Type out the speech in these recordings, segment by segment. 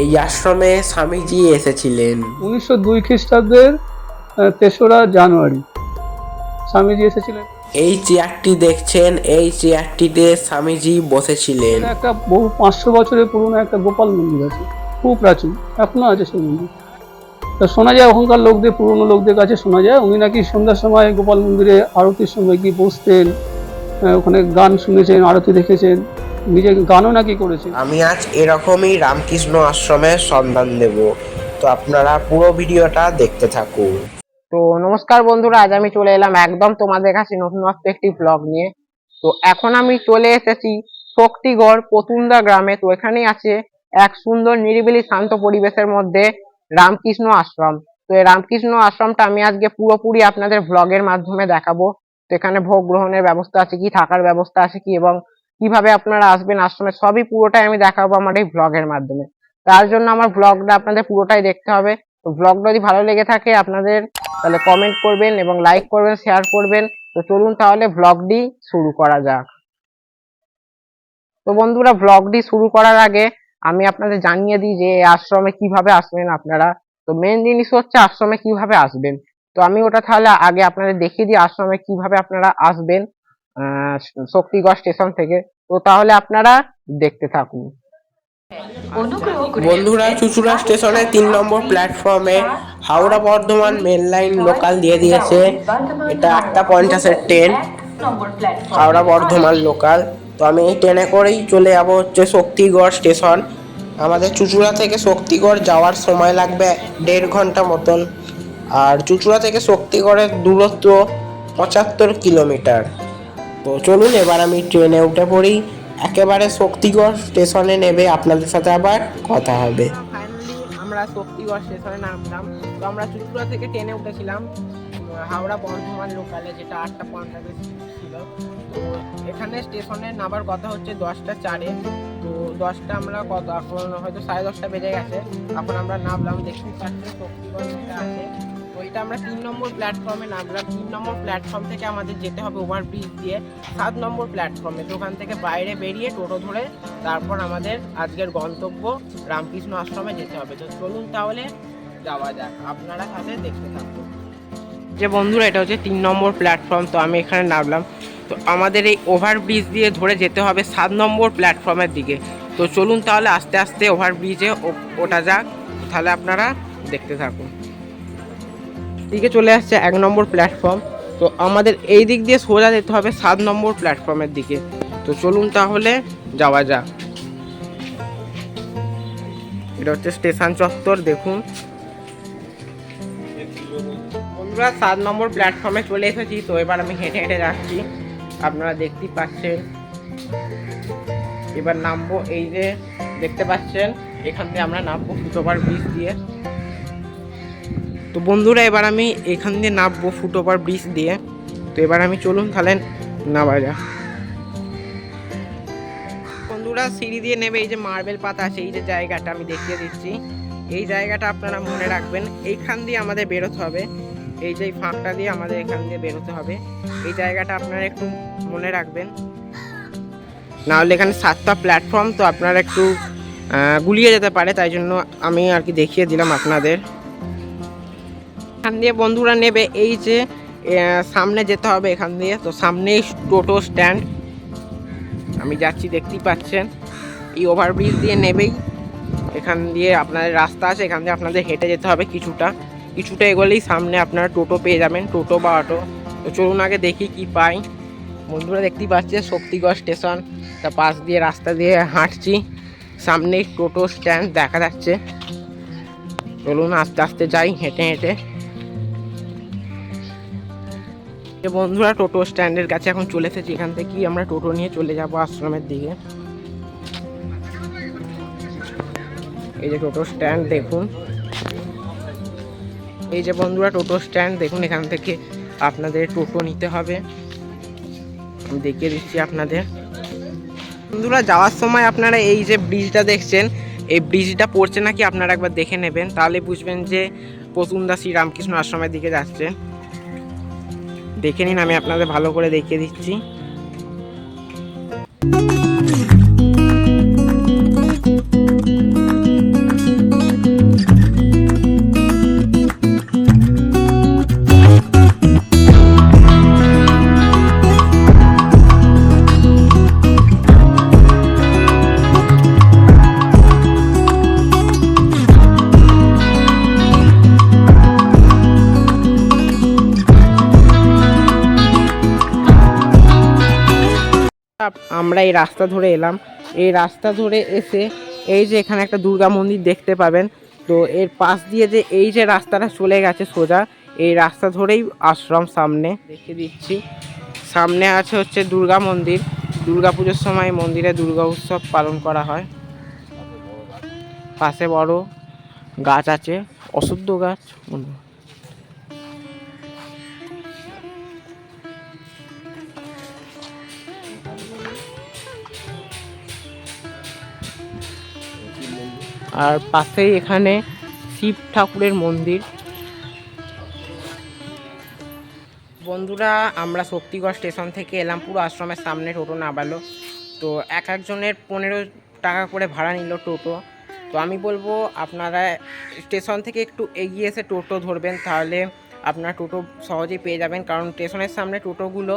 এই আশ্রমে স্বামীজি এসেছিলেন। উনিশশো দুই খ্রিস্টাব্দের তেসরা জানুয়ারি। স্বামীজি এসেছিলেন। এই চেয়ারটি দেখছেন এই চেয়ারটিতে স্বামীজি বসেছিলেন। একটা বহু পাঁচশো বছরের পুরনো একটা গোপাল মন্দির আছে খুব প্রাচীন এখনও আছে সেই মন্দির। তা শোনা যায় ওখানকার লোকদের পুরনো লোকদের কাছে শোনা যায় উনি নাকি সন্ধ্যার সময় গোপাল মন্দিরে আরতির সময় গিয়ে বসতেন ওখানে গান শুনেছেন আরতি দেখেছেন। নিজে গানও নাকি করেছেন? আমি আজ এরকমই রামকৃষ্ণ আশ্রমের সন্ধান দেব। তো আপনারা পুরো ভিডিওটা দেখতে থাকুন। তো নমস্কার বন্ধুরা আজ আমি চলে এলাম একদম তোমাদের কাছে নতুনত্ব একটি ব্লগ নিয়ে। তো এখন আমি চলে এসেছি শক্তিগড় পতুন্দা গ্রামে। তো এখানেই আছে এক সুন্দর নিরিবিলি শান্ত পরিবেশের মধ্যে রামকৃষ্ণ আশ্রম। তো এই রামকৃষ্ণ আশ্রমটা আমি আজকে পুরোপুরি আপনাদের ব্লগের মাধ্যমে দেখাবো। তো এখানে ভোগ গ্রহণের ব্যবস্থা আছে কি থাকার ব্যবস্থা আছে কি এবং কীভাবে আপনারা আসবেন আশ্রমে সবই পুরোটাই আমি দেখাবো আমার এই ব্লগের মাধ্যমে। তার জন্য আমার ব্লগটা আপনাদের পুরোটাই দেখতে হবে। তো ব্লগটা যদি ভালো লেগে থাকে আপনাদের, তাহলে কমেন্ট করবেন এবং লাইক করবেন শেয়ার করবেন। তো চলুন তাহলে ব্লগটি শুরু করা যাক। তো বন্ধুরা ব্লগটি শুরু করার আগে আমি আপনাদের জানিয়ে দিই যে আশ্রমে কীভাবে আসবেন আপনারা। তো মেন জিনিস হচ্ছে আশ্রমে কীভাবে আসবেন। তো আমি ওটা তাহলে আগে আপনাদের দেখিয়ে দিই আশ্রমে কীভাবে আপনারা আসবেন শক্তিগড় স্টেশন থেকে। তো তাহলে আপনারা দেখতে থাকুন। বন্ধুরা চুচুড়া স্টেশনে তিন নম্বর প্ল্যাটফর্মে Howrah Bardhaman main line local দিয়ে দিয়েছে। এটা আটটা পঞ্চাশের ট্রেন হাওড়া বর্ধমান লোকাল। তো আমি এই ট্রেনে করেই চলে যাব হচ্ছে শক্তিগড় স্টেশন। আমাদের চুচুড়া থেকে শক্তিগড় যাওয়ার সময় লাগবে দেড় ঘণ্টা মতন। আর চুচুড়া থেকে শক্তিগড়ের দূরত্ব পঁচাত্তর কিলোমিটার। তো চলুন, এবার আমি ট্রেনে উঠে পড়ি। একেবারে শক্তিগড় স্টেশনে নেবে, আপনাদের সাথে আবার কথা হবে। আমরা শক্তিগড় স্টেশনে নামলাম। তো আমরা চুচুড়া থেকে ট্রেনে উঠেছিলাম। হাওড়া বর্ধমান লোকালে যেটা আটটা পঞ্চাশে ছিল। তো এখানে স্টেশনে নামার কথা হচ্ছে দশটা চারে। তো দশটা আমরা কত, এখন হয়তো সাড়ে দশটা বেজে গেছে। এখন আমরা নামলাম, দেখতেই পাচ্ছি শক্তিগড় আছে। এটা আমরা তিন নম্বর প্ল্যাটফর্মে নামলাম তিন নম্বর প্ল্যাটফর্ম থেকে আমাদের যেতে হবে ওভারব্রিজ দিয়ে, সাত নম্বর প্ল্যাটফর্মে তো ওখান থেকে বাইরে বেরিয়ে টোটো ধরে তারপর আমাদের আজকের গন্তব্য রামকৃষ্ণ আশ্রমে যেতে হবে। তো চলুন তাহলে যাওয়া যাক, আপনারা সাথে দেখতে থাকুন। যে বন্ধুরা, এটা হচ্ছে তিন নম্বর প্ল্যাটফর্ম তো আমি এখানে নামলাম। তো আমাদের এই ওভারব্রিজ দিয়ে ধরে যেতে হবে সাত নম্বর প্ল্যাটফর্মের দিকে। তো চলুন তাহলে আস্তে আস্তে ওভারব্রিজে ওটা যাক, তাহলে আপনারা দেখতে থাকুন। দিকে চলে আসছে এক নম্বর প্ল্যাটফর্ম তো আমাদের এই দিক দিয়ে সোজা যেতে হবে সাত নম্বর প্ল্যাটফর্মের দিকে। তো চলুন তাহলে যাওয়া যাক। এটা হচ্ছে স্টেশন চত্বর, দেখুন। বন্ধুরা, সাত নম্বর প্ল্যাটফর্মে চলে এসেছি। তো এবার আমি হেঁটে হেঁটে যাচ্ছি। আপনারা দেখতেই পাচ্ছেন। এবার নামবো এই যে, দেখতে পাচ্ছেন? এখান থেকে আমরা নামবো ফুটওভার ব্রিজ দিয়ে। তো বন্ধুরা, এবার আমি এখান দিয়ে নামবো ফুটওভার ব্রিজ দিয়ে। তো এবার আমি চলুন তাহলে নামা যাক। বন্ধুরা, সিঁড়ি দিয়ে নেবে এই যে মার্বেল পাতা আছে, এই যে জায়গাটা আমি দেখিয়ে দিচ্ছি। এই জায়গাটা আপনারা মনে রাখবেন, এইখান দিয়ে আমাদের বেরোতে হবে। এই যে ফাঁকটা দিয়ে আমাদের এখান দিয়ে বেরোতে হবে। এই জায়গাটা আপনারা একটু মনে রাখবেন। নাহলে এখানে সাতটা প্ল্যাটফর্ম তো আপনারা একটু গুলিয়ে যেতে পারে, তাই জন্য আমি আর কি দেখিয়ে দিলাম আপনাদের। এখান দিয়ে বন্ধুরা নেবে এই যে সামনে যেতে হবে এখান দিয়ে। তো সামনেই টোটো স্ট্যান্ড। আমি যাচ্ছি, দেখতেই পাচ্ছেন। এই ওভারব্রিজ দিয়ে নেবেই। এখান দিয়ে আপনাদের রাস্তা আছে, এখান দিয়ে আপনাদের হেঁটে যেতে হবে কিছুটা। কিছুটা এগোলেই সামনে আপনারা টোটো পেয়ে যাবেন, টোটো বা অটো। তো চলুন আগে দেখি কি পাই। বন্ধুরা দেখতেই পাচ্ছে শক্তিগড় স্টেশন। তার পাশ দিয়ে, রাস্তা দিয়ে হাঁটছি। সামনেই টোটো স্ট্যান্ড দেখা যাচ্ছে। চলুন আস্তে আস্তে যাই, হেঁটে হেঁটে। যে বন্ধুরা টোটো স্ট্যান্ডের কাছে এখন চলে এসেছি, এখান থেকে আমরা টোটো নিয়ে চলে যাব আশ্রমের দিকে। এই যে টোটো স্ট্যান্ড দেখুন। এই যে বন্ধুরা টোটো স্ট্যান্ড দেখুন, এখান থেকে আপনাদের টোটো নিতে হবে। দেখিয়ে দিচ্ছি আপনাদের। বন্ধুরা, যাওয়ার সময় আপনারা এই যে ব্রিজটা দেখছেন, এই ব্রিজটা পড়ছে নাকি আপনারা একবার দেখে নেবেন, তাহলে বুঝবেন যে পতুন্দা শ্রী রামকৃষ্ণ আশ্রমের দিকে যাচ্ছে। দেখে নিন আমি আপনাদের ভালো করে দেখিয়ে দিচ্ছি। এই রাস্তা ধরে এলাম। এই রাস্তা ধরে এসে এই যে এখানে একটা দুর্গা মন্দির দেখতে পাবেন। তো এর পাশ দিয়ে যে এই যে রাস্তাটা চলে গেছে সোজা, এই রাস্তা ধরেই আশ্রম সামনে দেখে দিচ্ছি। সামনে আছে হচ্ছে দুর্গা মন্দির। দুর্গা পুজোর সময় মন্দিরে দুর্গা উৎসব পালন করা হয়। পাশে বড় গাছ আছে, অশুদ্ধ গাছ। আর পাশেই এখানে শিব ঠাকুরের মন্দির। বন্ধুরা, আমরা শক্তিগড় স্টেশন থেকে এলাম, পুরো আশ্রমের সামনে টোটো নামালো। তো এক একজনের পনেরো টাকা করে ভাড়া নিল টোটো। তো আমি বলব, আপনারা স্টেশন থেকে একটু এগিয়ে এসে টোটো ধরবেন, তাহলে আপনারা টোটো সহজেই পেয়ে যাবেন। কারণ স্টেশনের সামনে টোটোগুলো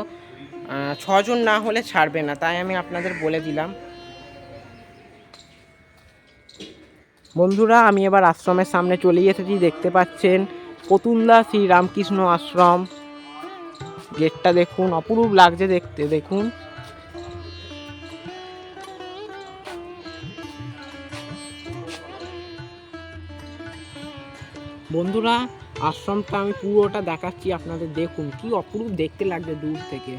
ছজন না হলে ছাড়বে না, তাই আমি আপনাদের বলে দিলাম। বন্ধুরা, আমি এবার আশ্রমের সামনে চলে এসেছি। দেখতে পাচ্ছেন পতুল্লা শ্রী রামকৃষ্ণ আশ্রম। গেটটা দেখুন, অপরূপ লাগছে দেখতে, দেখুন। বন্ধুরা, আশ্রমটা আমি পুরোটা দেখাচ্ছি আপনাদের। দেখুন, কি অপরূপ দেখতে লাগবে দূর থেকে।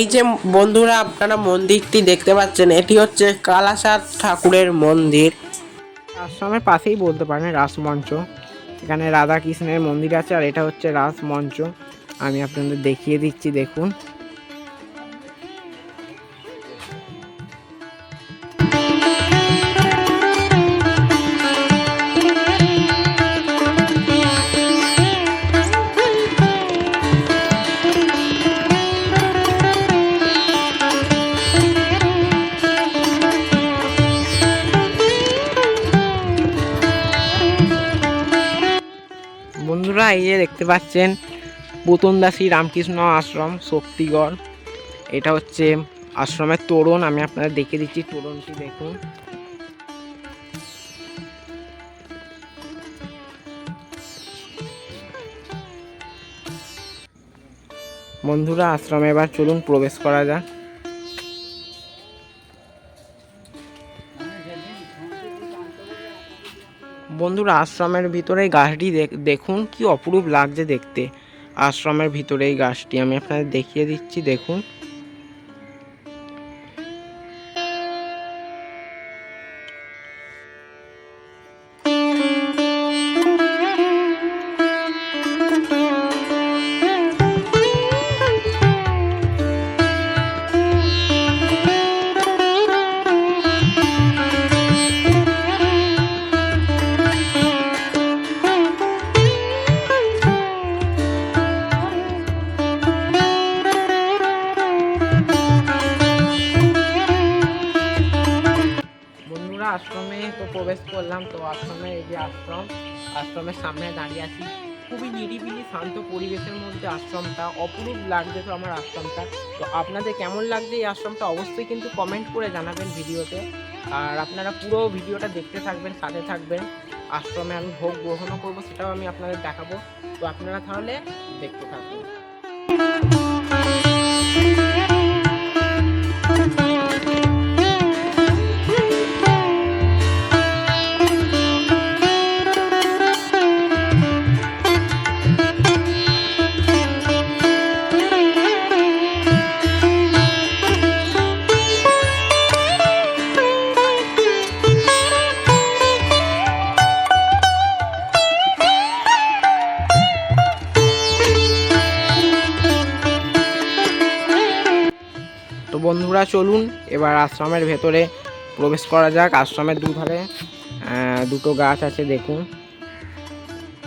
এই যে বন্ধুরা, আপনারা মন্দিরটি দেখতে পাচ্ছেন, এটি হচ্ছে কালাসার ঠাকুরের মন্দির। আশ্রমের পাশেই বলতে পারেন রাসমঞ্চ। এখানে রাধা কৃষ্ণের মন্দির আছে আর এটা হচ্ছে রাসমঞ্চ। আমি আপনাদের দেখিয়ে দিচ্ছি, দেখুন। পাচ্ছেন পুতনদাসী রামকৃষ্ণ আশ্রম, শক্তিগড়। এটা হচ্ছে আশ্রমের তোরণ, আমি আপনাদের দেখে দিচ্ছি তোরণটি দেখুন। বন্ধুরা, আশ্রমে এবার চলুন, প্রবেশ করা যাক। বন্ধুরা, আশ্রমের ভিতরে গাছটি দেখ- দেখুন কি অপরূপ লাগছে দেখতে। আশ্রমের ভিতরে এই গাছটি। আমি আপনাদের দেখিয়ে দিচ্ছি, দেখুন। আপনাদের কেমন লাগছে এই আশ্রমটা অবশ্যই কিন্তু কমেন্ট করে জানাবেন ভিডিওতে। আর আপনারা পুরো ভিডিওটা দেখতে থাকবেন, সাথে থাকবেন। আশ্রমে আমি ভোগ গ্রহণও করব, সেটাও আমি আপনাদের দেখাবো। তো আপনারা তাহলে দেখতে থাকুন। চলুন, এবার আশ্রমের ভেতরে প্রবেশ করা যাক। আশ্রমের দুধারে দুটো গাছ আছে, দেখুন।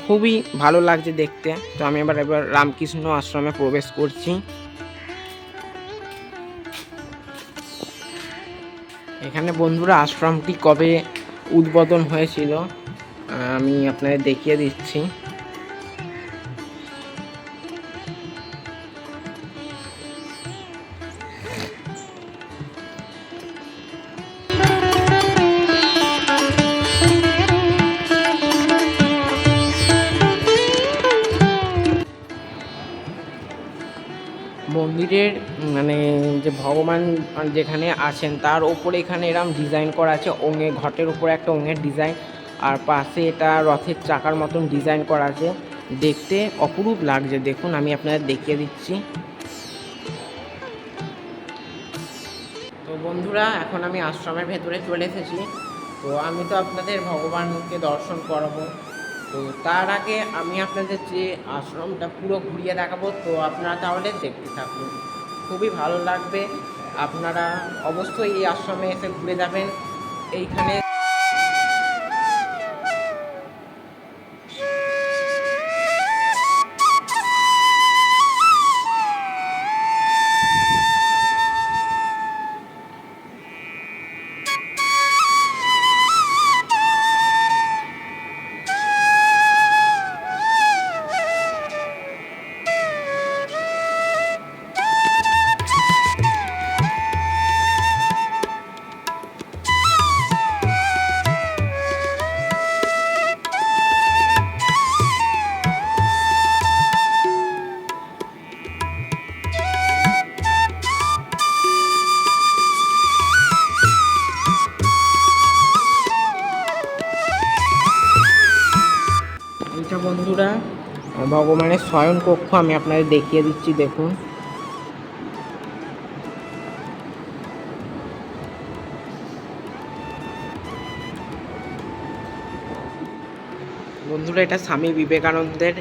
খুবই ভালো লাগছে দেখতে। তো আমি এবার এবার রামকৃষ্ণ আশ্রমে প্রবেশ করছি। এখানে বন্ধুরা, আশ্রমটি কবে উদ্বোধন হয়েছিল আমি আপনাদের দেখিয়ে দিচ্ছি। ভগবান যেখানে আছেন, তার ওপরে এখানে এরম ডিজাইন করা আছে। ওঙে, ঘটের উপরে একটা ওঙের ডিজাইন আর পাশে এটা রথের চাকার মতন ডিজাইন করা আছে। দেখতে অপরূপ লাগছে। দেখুন, আমি আপনাদের দেখিয়ে দিচ্ছি। তো বন্ধুরা, এখন আমি আশ্রমের ভেতরে চলে এসেছি। তো আমি তো আপনাদের ভগবানকে দর্শন করাবো। তো তার আগে আমি আপনাদের যে আশ্রমটা পুরো ঘুরিয়ে দেখাবো, তো আপনারা তাহলে দেখতে থাকুন। খুবই ভালো লাগবে। আপনারা অবশ্যই এই আশ্রমে এসে ঘুরে যাবেন। এইখানে শয়ন কক্ষ আমি আপনাদের দেখিয়ে দিচ্ছি, দেখুন। বন্ধুরা, এটা স্বামী বিবেকানন্দের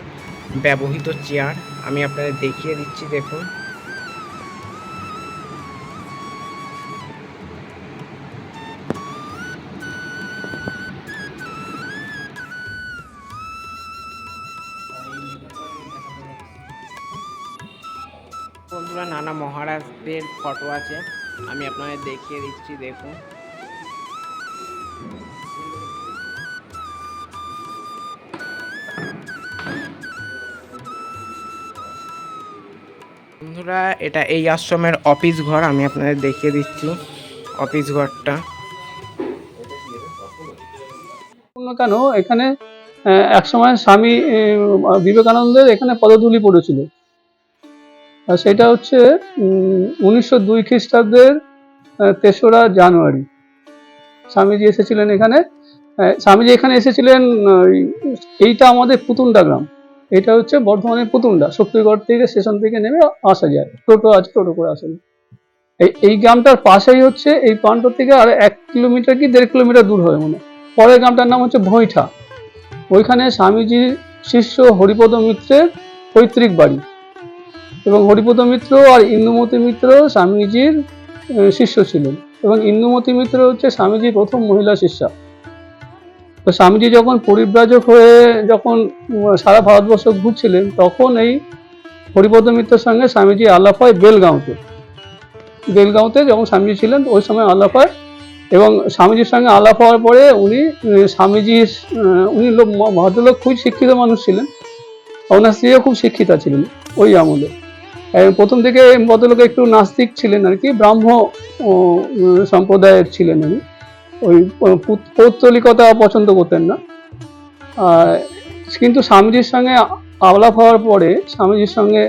ব্যবহৃত চেয়ার। আমি আপনাদের দেখিয়ে দিচ্ছি, দেখুন। বন্ধুরা, নানা মহারাজদের ফটো আছে। আমি আপনাদের দেখিয়ে দিচ্ছি, দেখুন। বন্ধুরা, এটা এই আশ্রমের অফিস ঘর, আমি আপনাদের দেখিয়ে দিচ্ছি অফিস ঘরটা। কেন, এখানে একসময় স্বামী বিবেকানন্দের এখানে পদধূলি পড়েছিল। সেটা হচ্ছে উনিশশো দুই খ্রিস্টাব্দের তেসরা জানুয়ারি। স্বামীজি এসেছিলেন এখানে। স্বামীজি এখানে এসেছিলেন এইটা আমাদের পুতুন্ডা গ্রাম। এটা হচ্ছে বর্ধমানের পুতুন্ডা শক্তিগড় থেকে স্টেশন থেকে নেমে আসা যায়। টোটো আছে, টোটো করে আসা যায়। এই এই গ্রামটার পাশেই হচ্ছে, এই প্রান্ত থেকে আর এক কিলোমিটার কি দেড় কিলোমিটার দূর হয় মনে পরের গ্রামটার নাম হচ্ছে ভৈঠা। ওইখানে স্বামীজির শিষ্য হরিপদ মিত্রের পৈতৃক বাড়ি। এবং হরিপদ মিত্র আর ইন্দুমতি মিত্র স্বামীজির শিষ্য ছিলেন। এবং ইন্দুমতি মিত্র হচ্ছে স্বামীজির প্রথম মহিলা শিষ্যা। তো স্বামীজি যখন পরিব্রাজক হয়ে যখন সারা ভারতবর্ষ ঘুরছিলেন তখন এই হরিপদ মিত্রের সঙ্গে স্বামীজি আলাপ হয় বেলগাঁওতে। বেলগাঁওতে যখন স্বামীজি ছিলেন ওই সময় আলাপ হয় এবং স্বামীজির সঙ্গে আলাপ হওয়ার পরে উনি আহ, স্বামীজির উনি ভদ্রলোক খুব শিক্ষিত মানুষ ছিলেন। ওনার স্ত্রীও খুব শিক্ষিতা ছিলেন ওই আমলে। প্রথম থেকে ভদ্রলোক একটু নাস্তিক ছিলেন আর কি, ব্রাহ্ম সম্প্রদায়ের ছিলেন উনি। ওই পৌত্তলিকতা পছন্দ করতেন না। কিন্তু স্বামীজির সঙ্গে আলাপ হওয়ার পরে স্বামীজির সঙ্গে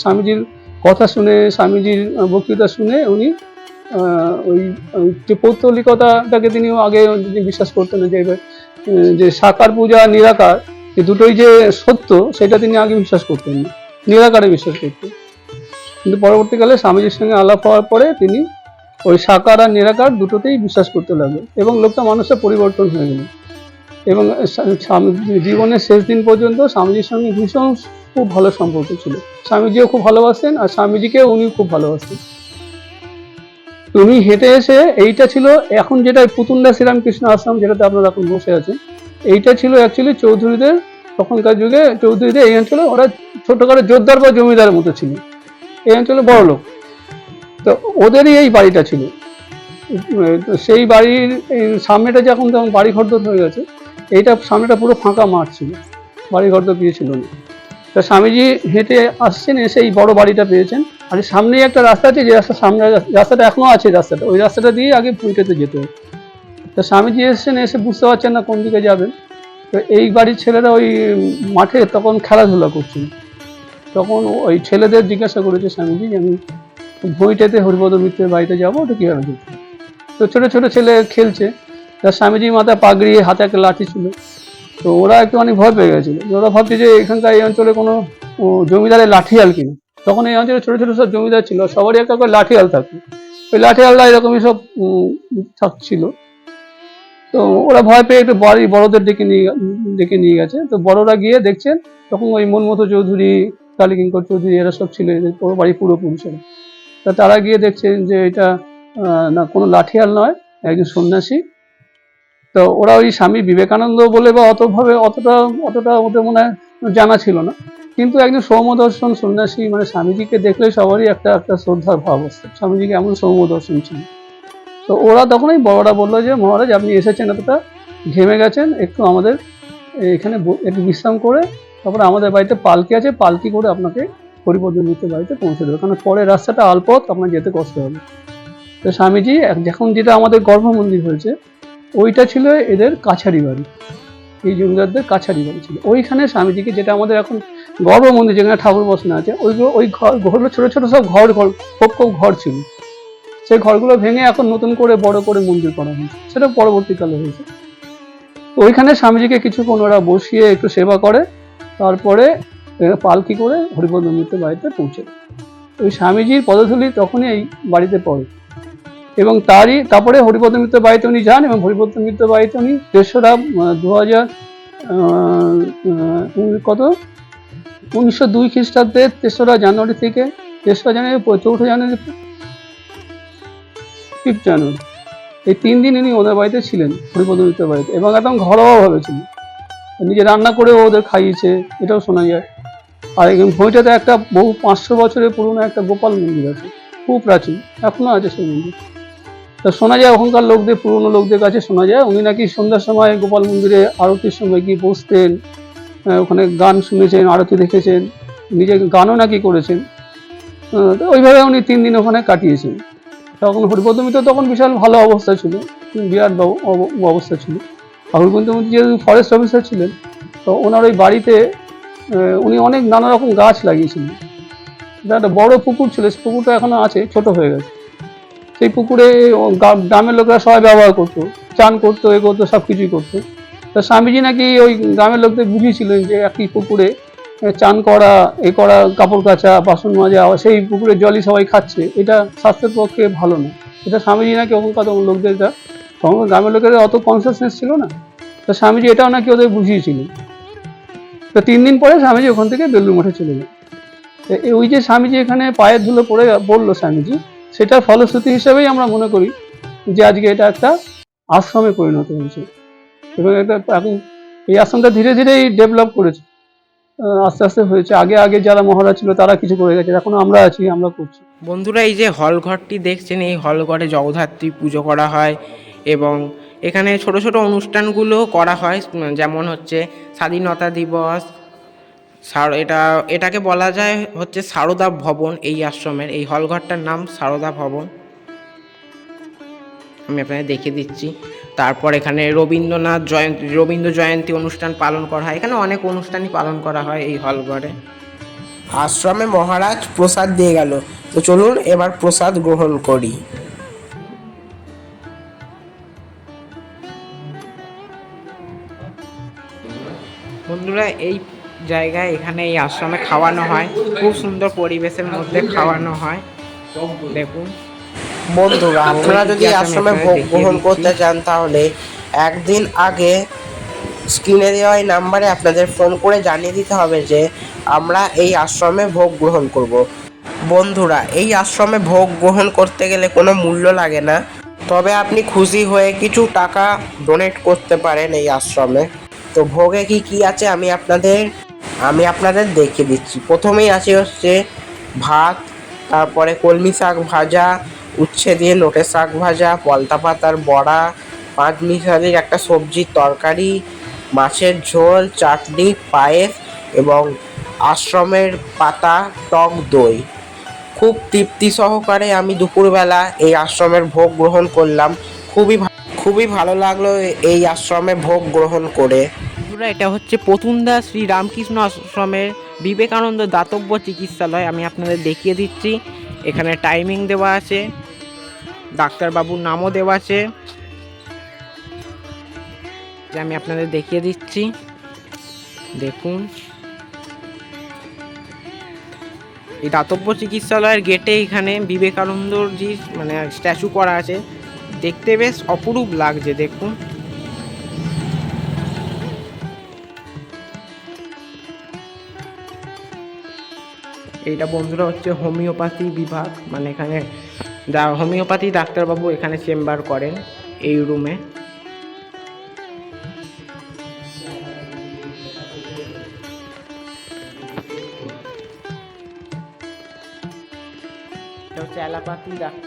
স্বামীজির কথা শুনে, স্বামীজির বক্তৃতা শুনে উনি ওই যে পৌত্তলিকতাটাকে তিনি আগে বিশ্বাস করতেন যে যে সাকার পূজা নিরাকার দুটোই যে সত্য, সেটা তিনি আগে বিশ্বাস করতেন না। নিরাকারে বিশ্বাস করতেন কিন্তু পরবর্তীকালে স্বামীজির সঙ্গে আলাপ হওয়ার পরে তিনি ওই সাকার আর নিরাকার দুটোতেই বিশ্বাস করতে লাগলেন এবং লোকটা মানুষের পরিবর্তন হয়ে গেল। এবং জীবনের শেষ দিন পর্যন্ত স্বামীজির সঙ্গে ভীষণ খুব ভালো সম্পর্ক ছিল। স্বামীজিও খুব ভালোবাসতেন আর স্বামীজিকে উনি খুব ভালোবাসতেন। তুমি হেঁটে এসে এইটা ছিল এখন যেটা পুতুন্ডা শ্রীরামকৃষ্ণ আশ্রম যেটাতে আপনারা এখন বসে আছেন, এইটা ছিল অ্যাকচুয়ালি চৌধুরীদের তখনকার যুগে, চৌধুরীদের এই অঞ্চলে ওরা ছোটখাটো জোরদার বা জমিদারের মতো ছিল। এই অঞ্চলে বড় লোক। তো ওদেরই এই বাড়িটা ছিল। সেই বাড়ির সামনেটা যখন তখন বাড়ি ঘরদোর হয়ে গেছে, এইটা সামনেটা পুরো ফাঁকা মাঠ ছিল। বাড়ি ঘরদোর কিছু ছিল না। তা স্বামীজি হেঁটে আসছেন, এসে এই বড় বাড়িটা পেয়েছেন। আর সামনেই একটা রাস্তা আছে, যে রাস্তা সামনে রাস্তাটা এখনও আছে রাস্তাটা। ওই রাস্তাটা দিয়ে আগে পুঁইটাতে যেতে তা স্বামীজি এসেছেন, এসে বুঝতে পারছেন না কোন দিকে যাবেন। তো এই বাড়ির ছেলেরা ওই মাঠে তখন খেলাধুলা করছিল। তখন ওই ছেলেদের জিজ্ঞাসা করেছে স্বামীজি যে আমি ভুঁইটাতে হরিপদ মিত্রের বাড়িতে যাব, ওটা কীভাবে যেতে তো ছোটো ছোটো ছেলে খেলছে তার স্বামীজির মাথায় পাগড়ি হাতে একটা লাঠি ছিল। তো ওরা একটুখানি ভয় পেয়ে গেছিল। ওরা ভাবছে যে এখানকার এই অঞ্চলে কোনো জমিদারের লাঠিয়াল কিনা। তখন এই অঞ্চলে ছোটো ছোটো সব জমিদার ছিল, সবারই একটা করে লাঠি লাঠিয়াল থাকতো। ওই লাঠি লাঠিয়ালরা এরকমই সব থাকছিল তো ওরা ভয় পেয়ে একটু বাড়ি বড়দের ডেকে নিয়ে ডেকে নিয়ে গেছে। তো বড়রা গিয়ে দেখছেন, তখন ওই মনমতো চৌধুরী কালীকিঙ্কর চৌধুরী, এরা সব ছিল এদের পুরো বাড়ি পূর্বপুরুষেরা তা তারা গিয়ে দেখছেন যে এটা না, কোনো লাঠিয়াল নয়, একজন সন্ন্যাসী। তো ওরা ওই স্বামী বিবেকানন্দ বলে বা অতভাবে অতটা অতটা ওদের মনে জানা ছিল না। কিন্তু একজন সৌমদর্শন সন্ন্যাসী মানে স্বামীজিকে দেখলে সবারই একটা একটা শ্রদ্ধার ভাব আসছে স্বামীজিকে এমন সৌমদর্শন ছিল। তো ওরা তখনই বড়রা বলল যে, মহারাজ, আপনি এসেছেন এতটা ঘেমে গেছেন, একটু আমাদের এখানে একটু বিশ্রাম করে তারপরে আমাদের বাড়িতে পালকি আছে, পালকি করে আপনাকে হরিপদ মিত্রের বাড়িতে পৌঁছে দেবে। কারণ পরে রাস্তাটা আলপথ, আপনার যেতে কষ্ট হবে তো স্বামীজি যখন যেটা আমাদের গর্ভ মন্দির হয়েছে, ওইটা ছিল এদের কাছারি বাড়ি। এই জমিদারদের কাছারি বাড়ি ছিল। ওইখানে স্বামীজিকে যেটা আমাদের এখন গর্ভ মন্দির যেখানে ঠাকুর বসানো আছে, ওইগুলো, ওই ঘর ঘরগুলো ছোট ছোট সব ঘর ঘর, খুব খুব ঘর ছিল। সেই ঘরগুলো ভেঙে এখন নতুন করে বড় করে মন্দির করা হয়েছে। সেটা পরবর্তীকালে হয়েছে। ওইখানে স্বামীজিকে কিছুক্ষণ ওরা বসিয়ে একটু সেবা করে তারপরে এরা পালকি করে হরিপদ মিত্রের বাড়িতে পৌঁছে। ওই স্বামীজির পদধূলি তখনই এই বাড়িতে পড়ে। এবং তারই, তারপরে হরিপদ মিত্র বাড়িতে উনি যান এবং হরিপদ মিত্র বাড়িতে উনি তেসরা দু হাজার কত? উনিশশো দুই খ্রিস্টাব্দের তেসরা জানুয়ারি থেকে, তেসরা জানুয়ারি চৌঠা জানুয়ারি ফিফথ জানুয়ারি। এই তিন দিন উনি ওদের বাড়িতে ছিলেন, হরিপদ মিত্র বাড়িতে। এবং একদম ঘরোয়াভাবে ছিলেন। নিজে রান্না করে ওদের খাইয়েছে, এটাও শোনা যায়। আর এই বইটাতে একটা বহু পাঁচশো বছরের পুরনো একটা গোপাল মন্দির আছে, খুব প্রাচীন এখনও আছে সেই মন্দির। তা শোনা যায় ওখানকার লোকদের, পুরনো লোকদের কাছে শোনা যায়, উনি নাকি সন্ধ্যার সময় গোপাল মন্দিরে আরতির সময় গিয়ে বসতেন ওখানে গান শুনেছেন, আরতি দেখেছেন, নিজে গানও নাকি করেছেন। তো ওইভাবে উনি তিন দিন ওখানে কাটিয়েছেন। তখন হরিপদ মিত্র তখন বিশাল ভালো অবস্থা ছিল, বিরাট অব- অব- অবস্থা ছিল। হরিপদ মিত্র যেহেতু ফরেস্ট অফিসার ছিলেন, তো ওনার ওই বাড়িতে উনি অনেক নানা রকম গাছ লাগিয়েছিলেন। একটা বড় পুকুর ছিল সেই পুকুরটা এখনও আছে, ছোট হয়ে গেছে। সেই পুকুরে গ্রামের লোকেরা সবাই ব্যবহার করতো, চান করতো এ করতো সব কিছুই করতো। তা স্বামীজি নাকি ওই গ্রামের লোকদের বুঝিয়েছিলেন যে একই পুকুরে চান করা, এ করা, কাপড় কাচা, বাসন মাজা সেই পুকুরের জলই সবাই খাচ্ছে, এটা স্বাস্থ্যের পক্ষে ভালো না। এটা স্বামীজি নাকি ওখানকার লোকদের এটা তখন গ্রামের লোকের অত কনসিয়াসনেস ছিল না। তো স্বামীজি এটাও নাকি ওদের বুঝিয়েছিল তো তিন দিন পরে স্বামীজি ওখান থেকে বেলুর মঠে চলে যায় ওই যে স্বামীজি এখানে পায়ের ধুলো পড়ে বলল স্বামীজি সেটার ফলশ্রুতি হিসেবেই আমরা মনে করি যে আজকে এটা একটা আশ্রমে পরিণত হয়েছে। এবং এটা এখন এই আশ্রমটা ধীরে ধীরেই ডেভেলপ করেছে। আস্তে আস্তে হয়েছে। আগে আগে যারা মহারাজ ছিল তারা কিছু করে গেছে। এখন আমরা আছি, আমরা করছি। বন্ধুরা, এই যে হল ঘরটি দেখছেন, এই হল ঘরে জগদ্ধাত্রী পুজো করা হয়। এবং এখানে ছোট ছোট অনুষ্ঠানগুলো করা হয় যেমন হচ্ছে স্বাধীনতা দিবস এটা, এটাকে বলা যায় হচ্ছে সারদা ভবন এই আশ্রমের। এই হল ঘরটার নাম সারদা ভবন। আমি আপনাদের দেখিয়ে দিচ্ছি। তারপর এখানে রবীন্দ্রনাথ জয়ন্তী, রবীন্দ্র জয়ন্তী অনুষ্ঠান পালন করা হয়। এখানে অনেক অনুষ্ঠানই পালন করা হয় এই হল ঘরে আশ্রমে মহারাজ প্রসাদ দিয়ে গেল। তো চলুন এবার প্রসাদ গ্রহণ করি। বন্ধুরা এই জায়গায় এখানে এই আশ্রমে খাওয়ানো হয়। খুব সুন্দর পরিবেশের মধ্যে খাওয়ানো হয়। দেখুন। বন্ধুরা আপনারা যদি আশ্রমে ভোগ গ্রহণ করতে চান তাহলে একদিন আগে স্ক্রিনে দেওয়া এই নাম্বারে আপনাদের ফোন করে জানিয়ে দিতে হবে যে আমরা এই আশ্রমে ভোগ গ্রহণ করব। বন্ধুরা এই আশ্রমে ভোগ গ্রহণ করতে গেলে কোনো মূল্য লাগে না। তবে আপনি খুশি হয়ে কিছু টাকা ডোনেট করতে পারেন এই আশ্রমে। তো ভোগে কি কি আছে আমি আপনাদের আমি আপনাদের দেখিয়ে দিচ্ছি। প্রথমেই আছে হচ্ছে ভাত, তারপরে কলমি শাক ভাজা, উচ্ছে দিয়ে নোটে শাক ভাজা, পলতা পাতার বড়া, পাঁচ মিশালির একটা সবজির তরকারি, মাছের ঝোল, চাটনি, পায়েস এবং আশ্রমের পাতা, টক দই। খুব তৃপ্তি সহকারে আমি দুপুরবেলা এই আশ্রমের ভোগ গ্রহণ করলাম। খুবই ভা- খুবই ভালো লাগল এই আশ্রমে ভোগ গ্রহণ করে। এটা হচ্ছে পতুন্দা শ্রী রামকৃষ্ণ আশ্রমের বিবেকানন্দ দাতব্য চিকিৎসালয়। আমি আপনাদের দেখিয়ে দিচ্ছি। এখানে টাইমিং দেওয়া আছে ডাক্তারবাবুর নামও দেওয়া আছে। যে আমি আপনাদের দেখিয়ে দিচ্ছি। দেখুন। এই দাতব্য চিকিৎসালয়ের গেটে এখানে বিবেকানন্দর যে মানে স্ট্যাচু করা আছে। দেখতে বেশ অপরূপ লাগছে, দেখুন। এইটা বন্ধুরা হচ্ছে হোমিওপ্যাথি বিভাগ মানে এখানে হোমিওপ্যাথি ডাক্তারবাবু এখানে চেম্বার করেন এই রুমে।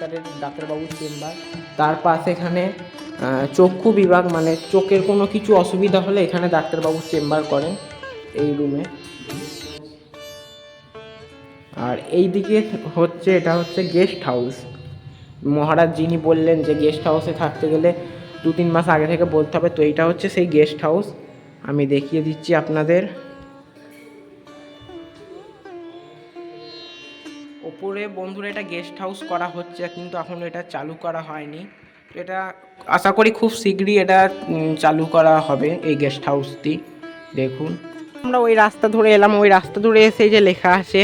ডাক্তারের, ডাক্তারবাবুর চেম্বার। তার পাশে এখানে চক্ষু বিভাগ মানে চোখের কোনো কিছু অসুবিধা হলে এখানে ডাক্তারবাবু চেম্বার করেন এই রুমে আর এই দিকে হচ্ছে, এটা হচ্ছে গেস্ট হাউস মহারাজ যিনি বললেন যে গেস্ট হাউসে থাকতে গেলে দু তিন মাস আগে থেকে বলতে হবে, তো এইটা হচ্ছে সেই গেস্ট হাউস আমি দেখিয়ে দিচ্ছি আপনাদের। ওপরে বন্ধুরা এটা গেস্ট হাউস করা হচ্ছে, কিন্তু এখনও এটা চালু করা হয়নি। তো এটা আশা করি খুব শীঘ্রই এটা চালু করা হবে এই গেস্ট হাউসটি দেখুন। আমরা ওই রাস্তা ধরে এলাম, ওই রাস্তা ধরে এসে যে লেখা আছে,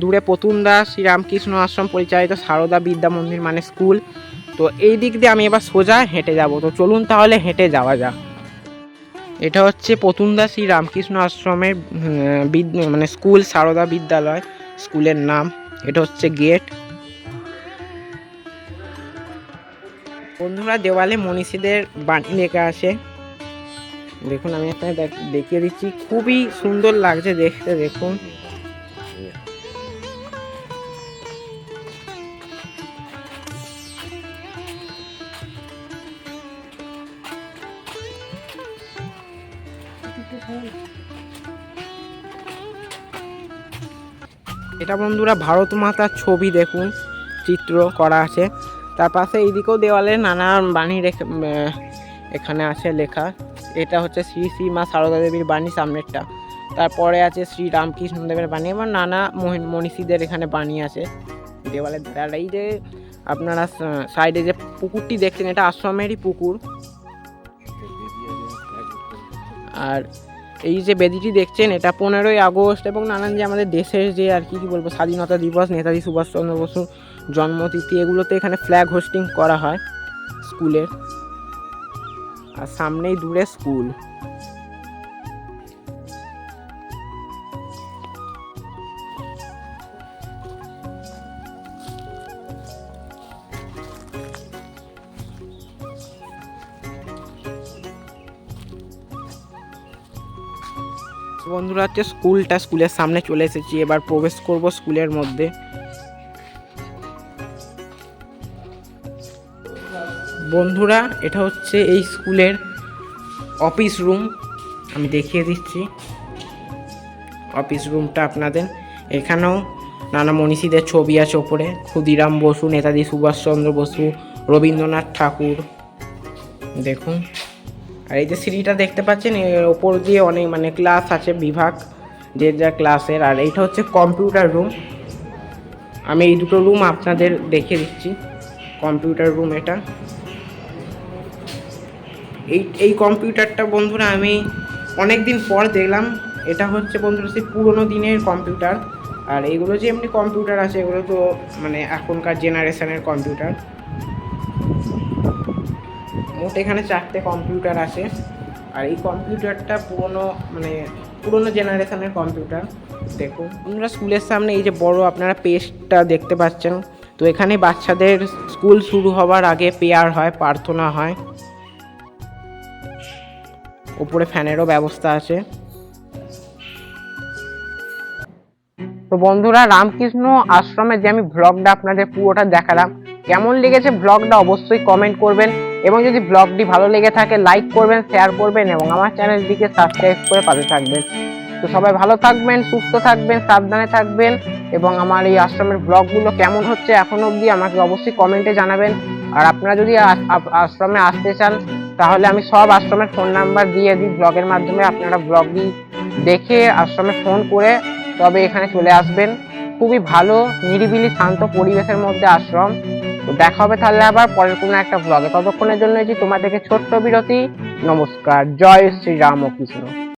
দূরে পতুনদা শ্রীরামকৃষ্ণ আশ্রম পরিচালিত সারদা বিদ্যা মন্দির মানে স্কুল তো এই দিক দিয়ে আমি এবার সোজা হেঁটে যাব। তো চলুন তাহলে হেঁটে যাওয়া যাক। এটা হচ্ছে পতুনদা শ্রী রামকৃষ্ণ আশ্রমের মানে স্কুল সারদা বিদ্যালয় স্কুলের নাম। এটা হচ্ছে গেট। বন্ধুরা, দেওয়ালে মনীষীদের বাণী লেখা আছে। দেখুন, আমি আপনাকে দেখ- দেখিয়ে দিচ্ছি। খুবই সুন্দর লাগছে দেখতে, দেখুন। এটা বন্ধুরা ভারত মাতার ছবি দেখুন, চিত্র করা আছে। তার পাশে এইদিকেও দেওয়ালে নানা বাণী রেখে এখানে আছে লেখা। এটা হচ্ছে শ্রী শ্রী মা সারদা দেবীর বাণী সামনেরটা। তারপরে আছে শ্রী রামকৃষ্ণ দেবের বাণী এবং নানা মনীষীদের এখানে বাণী আছে। দেওয়ালের আর এই যে আপনারা সাইডে যে পুকুরটি দেখছেন, এটা আশ্রমেরই পুকুর। আর এই যে বেদিটি দেখছেন, এটা পনেরোই আগস্ট এবং নানান যে আমাদের দেশের যে আর কি, কী বলব, স্বাধীনতা দিবস, নেতাজি সুভাষচন্দ্র বসুর জন্মতিথি, এগুলোতে এখানে ফ্ল্যাগ হোস্টিং করা হয় স্কুলের। আর সামনেই দূরে স্কুল। বন্ধুরা হচ্ছে স্কুলটা স্কুলের সামনে চলে এসেছি, এবার প্রবেশ করব স্কুলের মধ্যে। বন্ধুরা, এটা হচ্ছে এই স্কুলের অফিস রুম। আমি দেখিয়ে দিচ্ছি। অফিস রুমটা আপনাদের। এখানেও নানা মনীষীদের ছবি আছে ওপরে। ক্ষুদিরাম বসু, নেতাজি সুভাষচন্দ্র বসু, রবীন্দ্রনাথ ঠাকুর। দেখুন। আর এই যে সিঁড়িটা দেখতে পাচ্ছেন এর ওপর দিয়ে অনেক মানে ক্লাস আছে, বিভাগ, যে যা ক্লাসের আর এইটা হচ্ছে কম্পিউটার রুম আমি এই দুটো রুম আপনাদের দেখে দিচ্ছি। কম্পিউটার রুম এটা। এই এই কম্পিউটারটা বন্ধুরা আমি অনেক দিন পর দেখলাম। এটা হচ্ছে বন্ধুরা সেই পুরোনো দিনের কম্পিউটার আর এইগুলো যে এমনি কম্পিউটার আছে, এগুলো তো মানে এখনকার জেনারেশনের কম্পিউটার মোট এখানে চারটে কম্পিউটার আছে। আর এই কম্পিউটারটা পুরোনো মানে পুরোনো জেনারেশনের কম্পিউটার দেখো। বন্ধুরা স্কুলের সামনে এই যে বড় আপনারা পেস্টটা দেখতে পাচ্ছেন। তো এখানে বাচ্চাদের স্কুল শুরু হওয়ার আগে পেয়ার হয়, প্রার্থনা হয়। উপরে ফ্যানেরও ব্যবস্থা আছে। তো বন্ধুরা, রামকৃষ্ণ আশ্রমে যে আমি ব্লগটা আপনাদের পুরোটা দেখালাম, কেমন লেগেছে ব্লগটা অবশ্যই কমেন্ট করবেন। এবং যদি ব্লগটি ভালো লেগে থাকে লাইক করবেন শেয়ার করবেন এবং আমার চ্যানেলটিকে সাবস্ক্রাইব করে পাশে থাকবেন। তো সবাই ভালো থাকবেন, সুস্থ থাকবেন, সাবধানে থাকবেন এবং আমার এই আশ্রমের ব্লগগুলো কেমন হচ্ছে এখন অবধি আমাকে অবশ্যই কমেন্টে জানাবেন। আর আপনারা যদি আশ্রমে আসতে চান, তাহলে আমি সব আশ্রমের ফোন নাম্বার দিয়ে দিই। ব্লগের মাধ্যমে আপনারা ব্লগটি দেখে আশ্রমে ফোন করে তবে এখানে চলে আসবেন। খুবই ভালো, নিরিবিলি, শান্ত পরিবেশের মধ্যে আশ্রম। তো দেখা হবে তাহলে আবার পরের কোনো একটা ব্লগে ততক্ষণের জন্য যে তোমাদেরকে ছোট্ট বিরতি, নমস্কার, জয় শ্রী রাম ও কৃষ্ণ।